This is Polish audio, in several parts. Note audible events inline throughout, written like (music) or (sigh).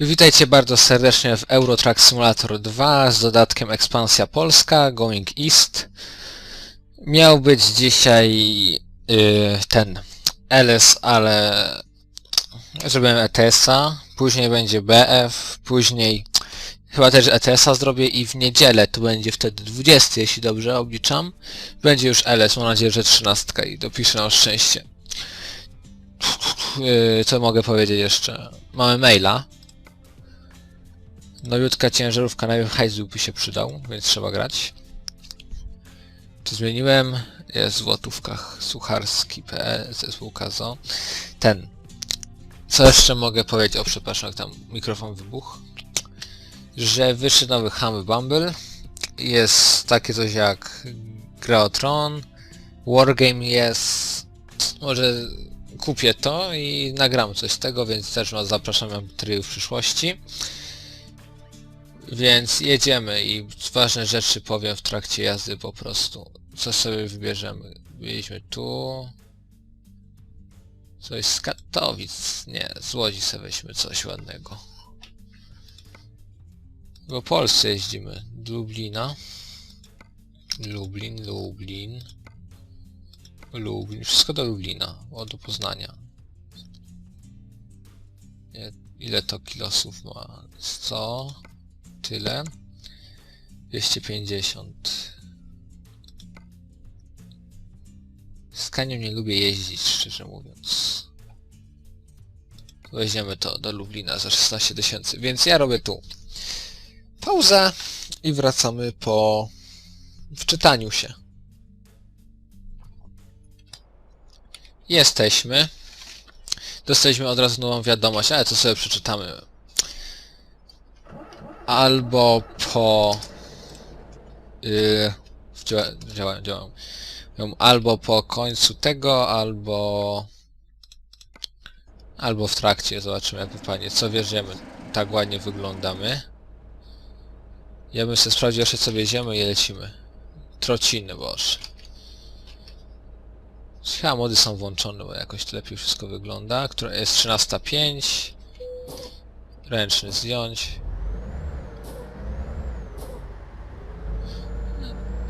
Witajcie bardzo serdecznie w Eurotrack Simulator 2 z dodatkiem Ekspansja Polska, Going East. Miał być dzisiaj yy, ten LS, ale zrobiłem ETS-a, później będzie BF, później chyba też ETS-a zrobię i w niedzielę, to będzie wtedy 20, jeśli dobrze obliczam, będzie już LS, mam nadzieję, że 13 i dopiszę na szczęście. Yy, co mogę powiedzieć jeszcze? Mamy maila. Nowiutka ciężarówka na hajs by się przydał, więc trzeba grać. Czy zmieniłem? Jest w złotówkach. Sucharski.pl, zespół Kazo. Ten. Co jeszcze mogę powiedzieć? O, przepraszam, jak tam mikrofon wybuchł. Że wyszedł nowy Humble Bumble. Jest takie coś jak Gra o Tron. Wargame jest... Może kupię to i nagram coś z tego, więc też was zapraszam na tryb w przyszłości. Więc jedziemy i ważne rzeczy powiem w trakcie jazdy po prostu. Co sobie wybierzemy? Byliśmy tu. Coś z Katowic. Nie, z Łodzi sobie weźmy coś ładnego. Po Polsce jeździmy. Lublina. Lublin, Lublin. Lublin. Wszystko do Lublina. O, do Poznania. Ile to kilosów ma? 100 tyle. 250. Z Kanią nie lubię jeździć, szczerze mówiąc. Weźmiemy to do Lublina za 16 tysięcy, więc ja robię tu pauzę i wracamy po wczytaniu się. Jesteśmy. Dostaliśmy od razu nową wiadomość, ale to sobie przeczytamy albo po yy, działa, działają. Albo po końcu tego, albo albo w trakcie. Zobaczymy wypadnie. Co wierzymy. Tak ładnie wyglądamy. Ja bym sobie sprawdził jeszcze co wieziemy i lecimy. Trociny, boże. Chyba mody są włączone, bo jakoś lepiej wszystko wygląda. Która jest 13.05. Ręczny zdjąć.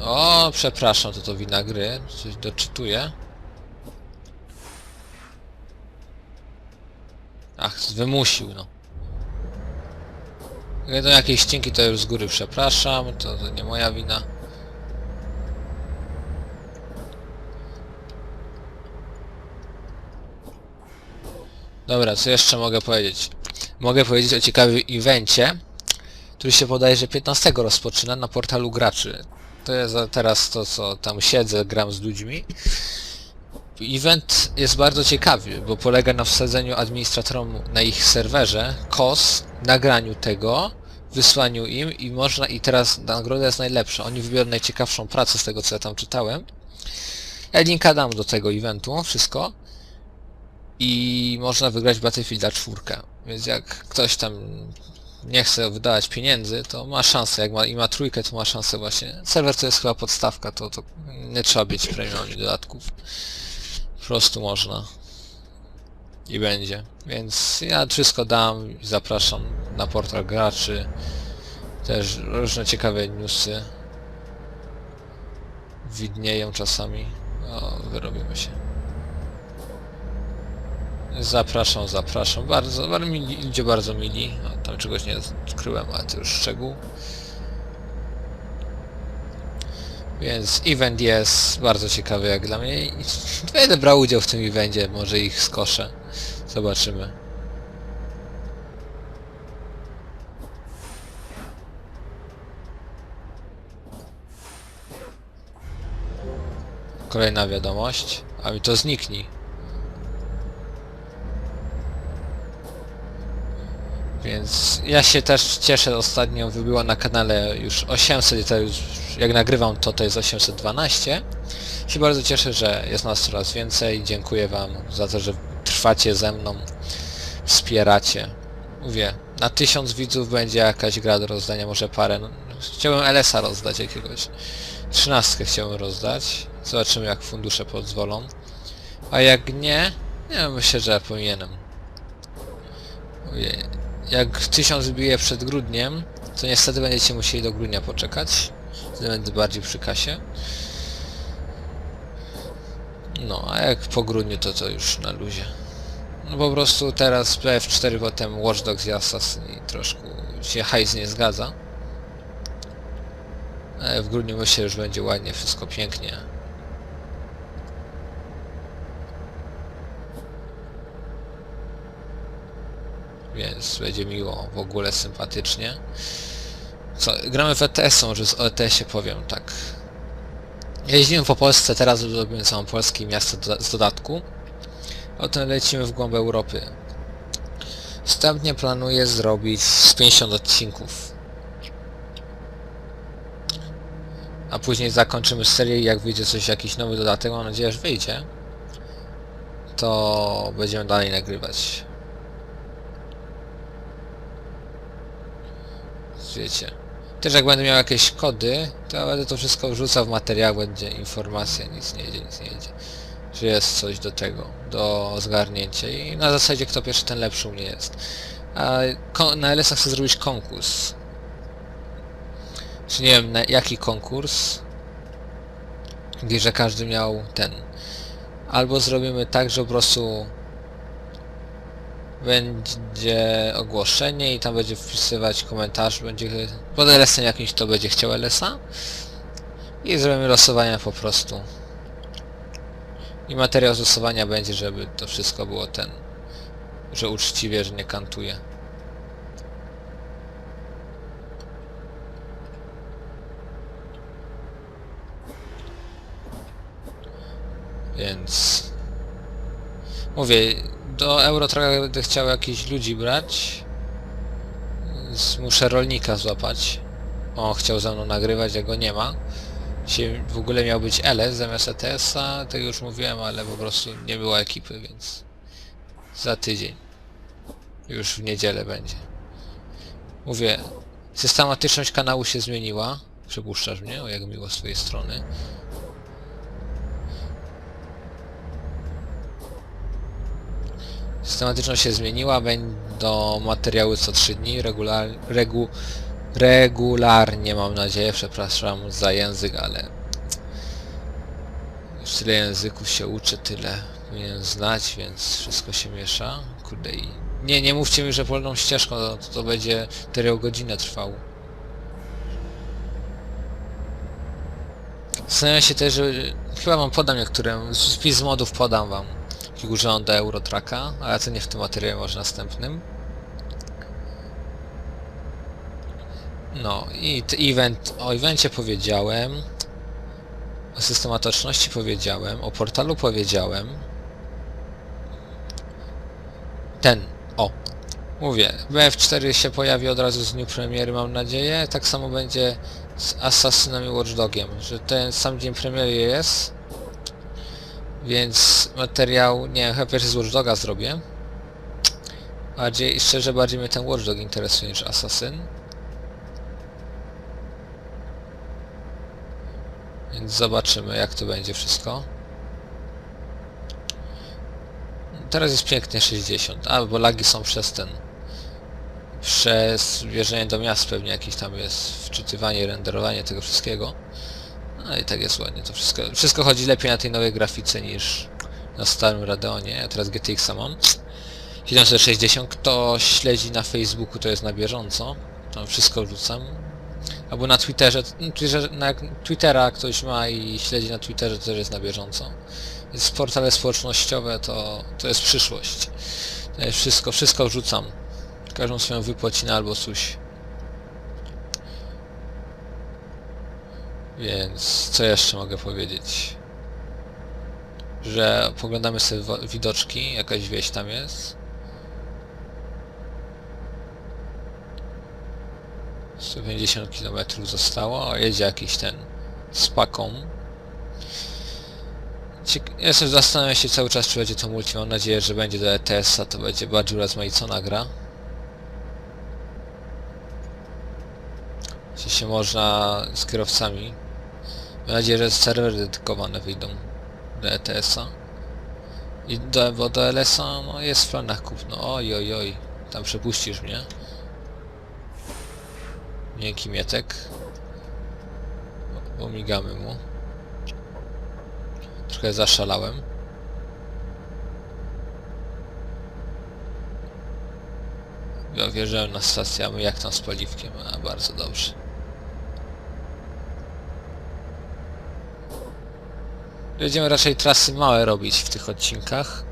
O, przepraszam, to to wina gry. Coś doczytuję. Ach, wymusił, no. To jakieś ścięki, to już z góry przepraszam. To, to nie moja wina. Dobra, co jeszcze mogę powiedzieć? Mogę powiedzieć o ciekawym evencie, który się podaje, że 15 rozpoczyna na portalu graczy. To jest teraz to, co tam siedzę, gram z ludźmi. Event jest bardzo ciekawy, bo polega na wsadzeniu administratorom na ich serwerze KOS, nagraniu tego, wysłaniu im i można, i teraz nagroda jest najlepsza. Oni wybiorą najciekawszą pracę z tego, co ja tam czytałem. Ja linka dam do tego eventu, wszystko. I można wygrać Battlefielda 4. Więc jak ktoś tam nie chce wydawać pieniędzy, to ma szansę, jak ma, i ma trójkę, to ma szansę właśnie. Serwer to jest chyba podstawka, to, to nie trzeba być premium ani dodatków. Po prostu można. I będzie. Więc ja wszystko dam i zapraszam na portal graczy. Też różne ciekawe newsy widnieją czasami. O, wyrobimy się. Zapraszam, zapraszam. Bardzo, bardzo mili, ludzie bardzo mili. O, tam czegoś nie odkryłem, ale to już szczegół. Więc event jest bardzo ciekawy jak dla mnie będę brał udział w tym evencie, może ich skoszę. Zobaczymy. Kolejna wiadomość. A mi to zniknij. Więc ja się też cieszę, ostatnio wybyło na kanale już 800, to już jak nagrywam to to jest 812. Się bardzo cieszę, że jest nas coraz więcej. Dziękuję wam za to, że trwacie ze mną, wspieracie. Mówię, na 1000 widzów będzie jakaś gra do rozdania, może parę. No, chciałbym LS-a rozdać jakiegoś. 13 chciałbym rozdać. Zobaczymy jak fundusze pozwolą. A jak nie, nie myślę, że powinienem. Ojej. Jak 1000 wbije przed grudniem, to niestety będziecie musieli do grudnia poczekać. Wtedy będę bardziej przy kasie. No, a jak po grudniu, to to już na luzie. No po prostu teraz BF4 potem Watch Dogs i Assassin i troszkę się hajs nie zgadza. Ale w grudniu myślę, że już będzie ładnie, wszystko pięknie. Więc będzie miło, w ogóle sympatycznie. Co, gramy w ETS, może z ETS-ie powiem tak. Jeździmy po Polsce, teraz zrobimy całą Polskę i miasto doda- z dodatku. Potem lecimy w głąb Europy. Wstępnie planuję zrobić z 50 odcinków. A później zakończymy serię i jak wyjdzie coś, jakiś nowy dodatek, mam nadzieję, że wyjdzie. To będziemy dalej nagrywać. Wiecie. Też jak będę miał jakieś kody, to będę to wszystko wrzucał w materiał, będzie informacja, nic nie jedzie, nic nie jedzie. Że jest coś do tego, do zgarnięcia i na zasadzie kto pierwszy ten lepszy u mnie jest. A na LS-a chcę zrobić konkurs. Czy nie wiem na jaki konkurs, że każdy miał ten. Albo zrobimy tak, że po prostu będzie ogłoszenie i tam będzie wpisywać komentarz, będzie pod LS-em jakimś kto będzie chciał LS-a i zrobimy losowania po prostu. I materiał z losowania będzie, żeby to wszystko było ten, że uczciwie, że nie kantuje. Więc mówię, do Eurotraka będę chciał jakichś ludzi brać. Muszę rolnika złapać. On chciał ze mną nagrywać, a go nie ma. W ogóle miał być LS zamiast ETS-a, tego już mówiłem, ale po prostu nie było ekipy, więc za tydzień. Już w niedzielę będzie. Mówię, systematyczność kanału się zmieniła. Przypuszczasz mnie? O jak miło z twojej strony. Systematyczność się zmieniła, będą materiały co 3 dni, regular, regu, regularnie mam nadzieję, przepraszam za język, ale już tyle języków się uczy, tyle powinien znać, więc wszystko się miesza. Kurde i... Nie, nie mówcie mi, że polną ścieżką, to, to będzie 4 godzinę trwało. Zastanawiam się też, że chyba wam podam niektóre, spis modów podam wam, jakich używam do Eurotraka, ale to nie w tym materiale, może następnym. No i event, o evencie powiedziałem, o systematyczności powiedziałem, o portalu powiedziałem. Ten, o, mówię, BF4 się pojawi od razu z dniu premiery, mam nadzieję, tak samo będzie z Assassinem i Watchdogiem, że ten sam dzień premiery jest, więc materiał, nie wiem, chyba pierwszy z Watchdoga zrobię. Bardziej, szczerze bardziej mnie ten Watchdog interesuje niż Assassin. Więc zobaczymy jak to będzie wszystko. Teraz jest pięknie 60, a bo lagi są przez ten przez wjeżdżanie do miast pewnie jakieś tam jest wczytywanie renderowanie tego wszystkiego. No i tak jest ładnie to wszystko. Wszystko chodzi lepiej na tej nowej grafice niż na starym Radeonie. Ja teraz GTX-a mam. 760. Kto śledzi na Facebooku to jest na bieżąco. Tam wszystko rzucam. Albo na Twitterze. no, Twitterze na Twittera ktoś ma i śledzi na Twitterze to też jest na bieżąco. Więc portale społecznościowe to, to jest przyszłość. To jest wszystko, wszystko wrzucam. Każdą swoją wypłacinę albo coś. Więc co jeszcze mogę powiedzieć? Że poglądamy sobie widoczki, jakaś wieś tam jest. 150 km zostało, jedzie jakiś ten z paką. Ja sobie zastanawiam się cały czas, czy będzie to multi. Mam nadzieję, że będzie do ETS-a, to będzie bardziej urozmaicona gra. Jeśli się można z kierowcami. Mam nadzieję, że serwery dedykowane wyjdą do ETS-a. I do, bo do LS-a no jest w planach kupno. Oj, oj, oj. tam przepuścisz mnie. Miękki mietek. Pomigamy mu. Trochę zaszalałem. Ja wjeżdżałem na stację, a my jak tam z paliwkiem? A, bardzo dobrze. Będziemy raczej trasy małe robić w tych odcinkach.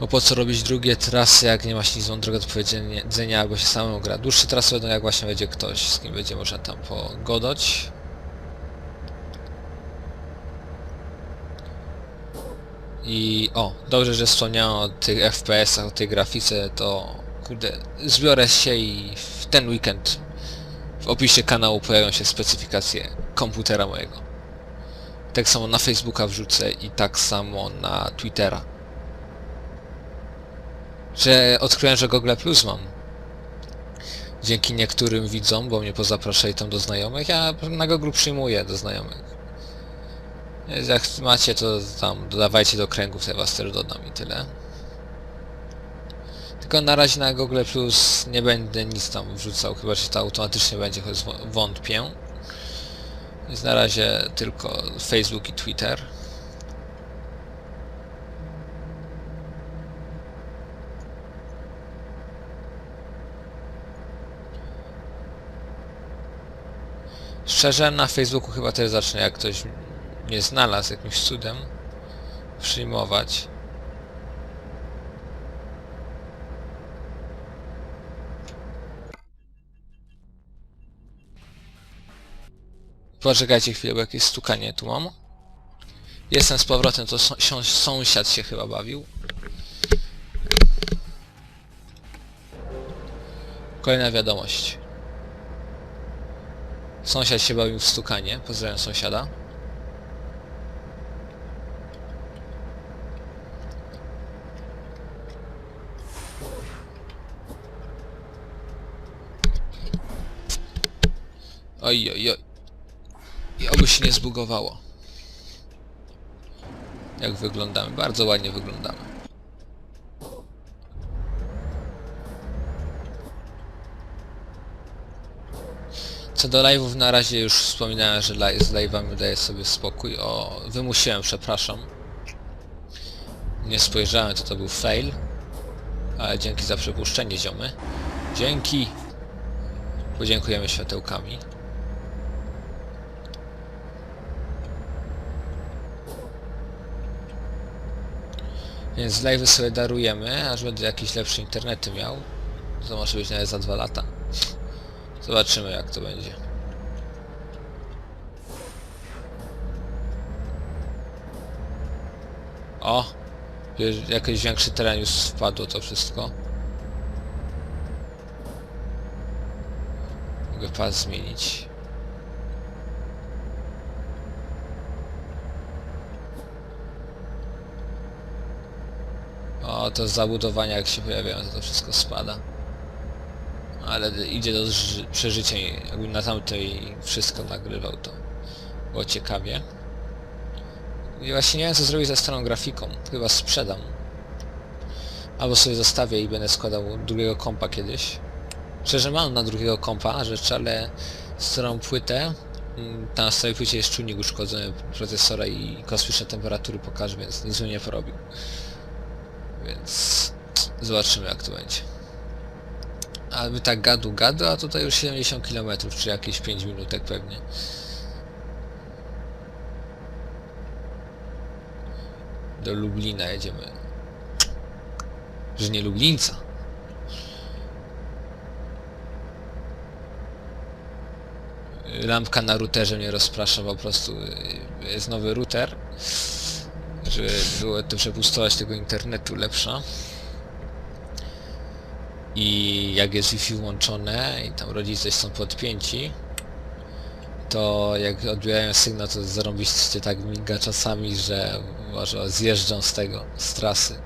Bo po co robić drugie trasy, jak nie ma się nic mądrego do powiedzenia, albo się samemu gra. Dłuższe trasy będą jak właśnie będzie ktoś, z kim będzie można tam pogodać. I o, dobrze, że wspomniałem o tych FPS-ach, o tej grafice, to kurde, zbiorę się i w ten weekend w opisie kanału pojawią się specyfikacje komputera mojego. Tak samo na Facebooka wrzucę i tak samo na Twittera. Że odkryłem, że Google Plus mam. Dzięki niektórym widzom, bo mnie pozapraszali tam do znajomych, ja na Google przyjmuję do znajomych. Jak macie, to tam dodawajcie do kręgów, to ja was też dodam i tyle. Tylko na razie na Google Plus nie będę nic tam wrzucał, chyba że to automatycznie będzie, choć wą- wątpię. Więc na razie tylko Facebook i Twitter. Szczerze, na Facebooku chyba też zacznę, jak ktoś mnie znalazł jakimś cudem, przyjmować. Poczekajcie chwilę, bo jakieś stukanie tu mam. Jestem z powrotem, to są- sąsiad się chyba bawił. Kolejna wiadomość. Sąsiad się bawił w stukanie. Pozdrawiam sąsiada. Oj, oj, oj. Oby się nie zbugowało. Jak wyglądamy? Bardzo ładnie wyglądamy. Co do live'ów na razie już wspominałem, że z live'ami daję sobie spokój. O, wymusiłem, przepraszam. Nie spojrzałem, to to był fail. Ale dzięki za przepuszczenie ziomy. Dzięki! Podziękujemy światełkami. Więc live'y sobie darujemy, aż będę jakieś lepsze internety miał. To może być nawet za dwa lata. Zobaczymy jak to będzie. O! Jakiś większy teren już wpadło to wszystko. Mogę pas zmienić. O, to zabudowania jak się pojawiają, to, to wszystko spada. Ale idzie do ży- przeżycia i jakbym na tamtej wszystko nagrywał, to było ciekawie. I właśnie nie wiem co zrobić ze stroną grafiką. Chyba sprzedam. Albo sobie zostawię i będę składał drugiego kompa kiedyś. Szczerze mam na drugiego kompa rzecz, ale starą płytę. mm, Tam na stałej płycie jest czujnik uszkodzony procesora i kosmiczne temperatury pokaże, więc nic nie porobił. Więc zobaczymy jak to będzie. A my tak gadu gadu, a tutaj już 70 km, czy jakieś 5 minutek pewnie. Do Lublina jedziemy. Że nie Lublińca. Lampka na routerze mnie rozprasza po prostu. Jest nowy router. Żeby było przepustowość tego internetu lepsza. I jak jest Wi-Fi włączone i tam rodzice są podpięci, to jak odbierają sygnał, to zarąbiście tak miga czasami, że może zjeżdżą z tego, z trasy. (laughs)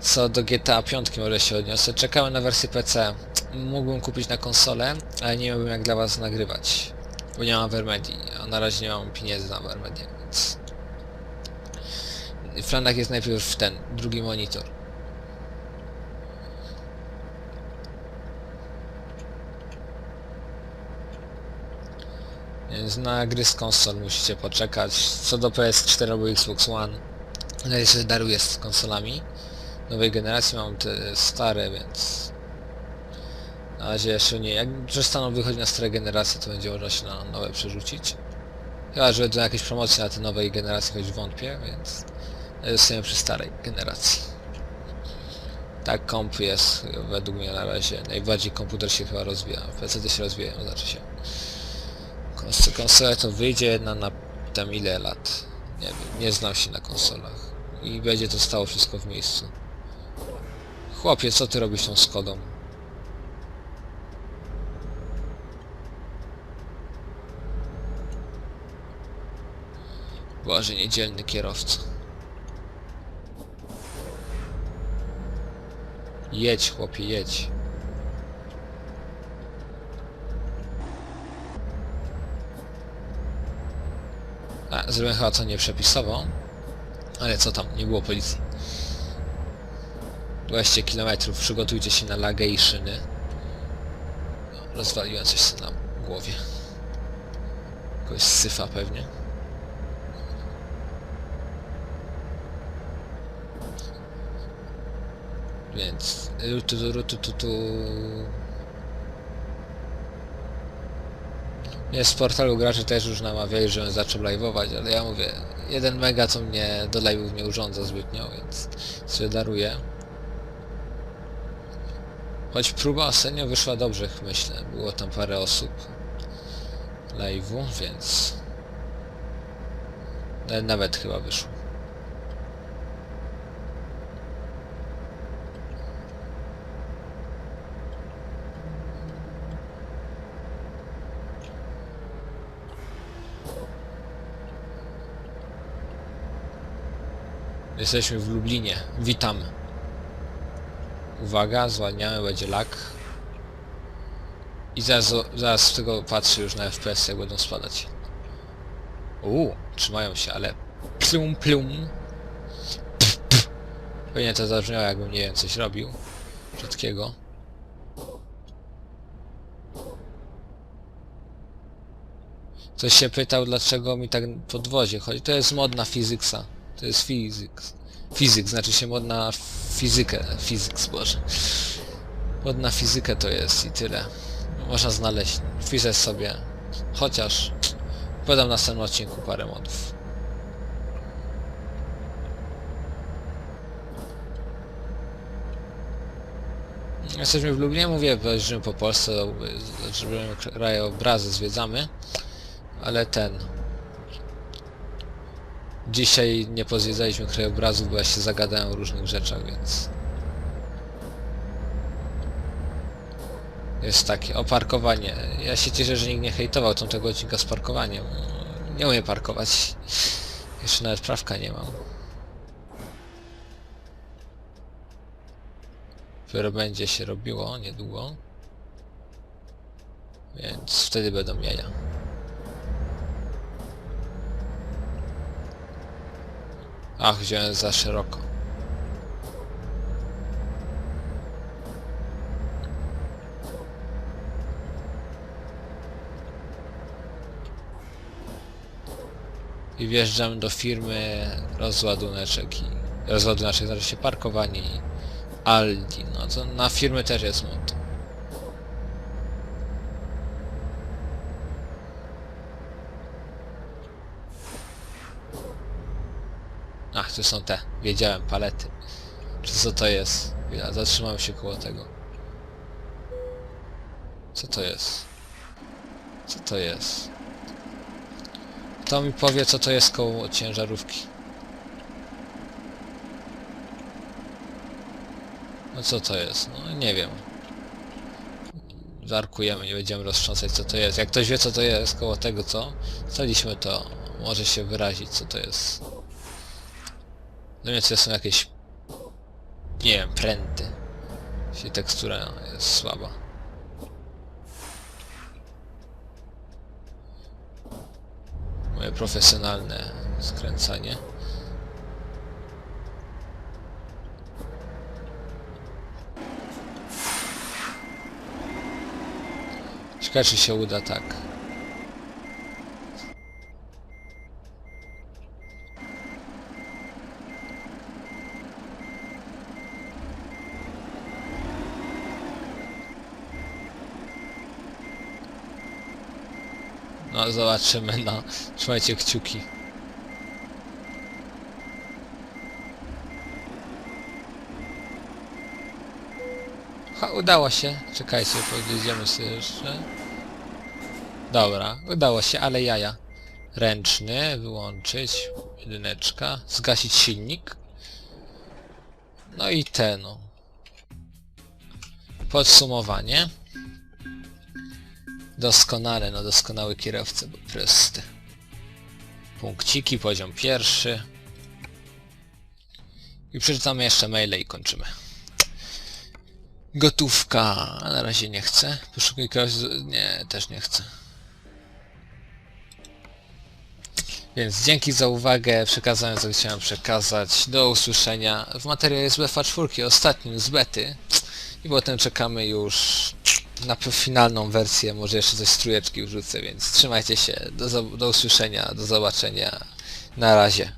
Co do GTA 5 może się odniosę. Czekałem na wersję PC. Mógłbym kupić na konsolę, ale nie miałbym jak dla was nagrywać. Bo nie mam Vermedii, a na razie nie mam pieniędzy na Vermedię w jest najpierw ten, drugi monitor. Więc na gry z konsol musicie poczekać. Co do PS4 albo Xbox One, no na razie daruję z konsolami. Nowej generacji mam te stare, więc... Na razie jeszcze nie. Jak przestaną wychodzić na stare generacje, to będzie można się na nowe przerzucić. Chyba, że będą jakieś promocje na te nowej generacji, choć wątpię, więc... Zostajemy przy starej generacji. Tak, komp jest według mnie na razie. Najbardziej komputer się chyba rozwija. PC się rozwijają, znaczy się. Kons konsola to wyjdzie jedna na tam ile lat. Nie wiem, nie znam się na konsolach. I będzie to stało wszystko w miejscu. Chłopie, co ty robisz tą Skodą? Boże, niedzielny kierowca. Jedź, chłopie, jedź. A, zrobiłem chyba co nieprzepisowo. Ale co tam, nie było policji. 20 km, przygotujcie się na lagę i szyny. Rozwaliłem coś na głowie. Jakoś syfa pewnie. Więc... Rutu, rutu, tu, tu. Mnie z portalu graczy też już namawiali, żebym zaczął live'ować, ale ja mówię, jeden mega co mnie do live'ów nie urządza zbytnio, więc sobie daruję. Choć próba ostatnio wyszła dobrze, myślę. Było tam parę osób live'u, więc... Nawet chyba wyszło. Jesteśmy w Lublinie. Witamy. Uwaga, zwalniamy, będzie lak. I zaraz, zaraz z tego patrzę już na FPS, jak będą spadać. Uuu, trzymają się, ale plum plum. Pewnie to zabrzmiało jakbym, nie wiem, coś robił. Brzydkiego. Ktoś się pytał, dlaczego mi tak podwozie chodzi. To jest mod na physicsa. To jest physics. Fizyk, znaczy się mod na fizykę. Physics, boże. Mod na fizykę to jest i tyle. Można znaleźć. Wpisać sobie. Chociaż... Podam w następnym odcinku parę modów. Jesteśmy w Lublinie, mówię, jeździmy po Polsce, żeby krajobrazy zwiedzamy, ale ten... Dzisiaj nie pozwiedzaliśmy krajobrazów, bo ja się zagadałem o różnych rzeczach, więc... Jest takie, o parkowanie. Ja się cieszę, że nikt nie hejtował tamtego odcinka z parkowaniem. Nie umiem parkować. Jeszcze nawet prawka nie mam. Dopiero będzie się robiło niedługo. Więc wtedy będą jaja. Ach, wziąłem za szeroko. I wjeżdżam do firmy rozładuneczek i rozładuneczek znaczy się parkowanie Aldi. No to na firmy też jest mod. To są te, wiedziałem, palety. Czy co to jest? Ja zatrzymałem się koło tego. Co to jest? Co to jest? Kto mi powie, co to jest koło ciężarówki? No co to jest? No nie wiem. Żarkujemy, nie będziemy roztrząsać co to jest. Jak ktoś wie co to jest koło tego co staliśmy to może się wyrazić co to jest. No więc są jakieś nie wiem, pręty. Jeśli tekstura jest słaba. Moje profesjonalne skręcanie. Ciekawe czy się uda tak. No zobaczymy, no. Trzymajcie kciuki. Ha, udało się. Czekajcie, podjedziemy sobie jeszcze. Dobra, udało się, ale jaja. Ręczny, wyłączyć. Jedyneczka. Zgasić silnik. No i te, no. Podsumowanie. Doskonale, no doskonały kierowca, bo prosty. Punkciki, poziom pierwszy. I przeczytamy jeszcze maile i kończymy. Gotówka, a na razie nie chcę. Poszukuj kogoś, nie, też nie chcę. Więc dzięki za uwagę, przekazałem co chciałem przekazać. Do usłyszenia w materiale z UEFA 4, ostatnim z bety. I potem czekamy już na finalną wersję, może jeszcze coś z wrzucę, więc trzymajcie się, do, do usłyszenia, do zobaczenia, na razie.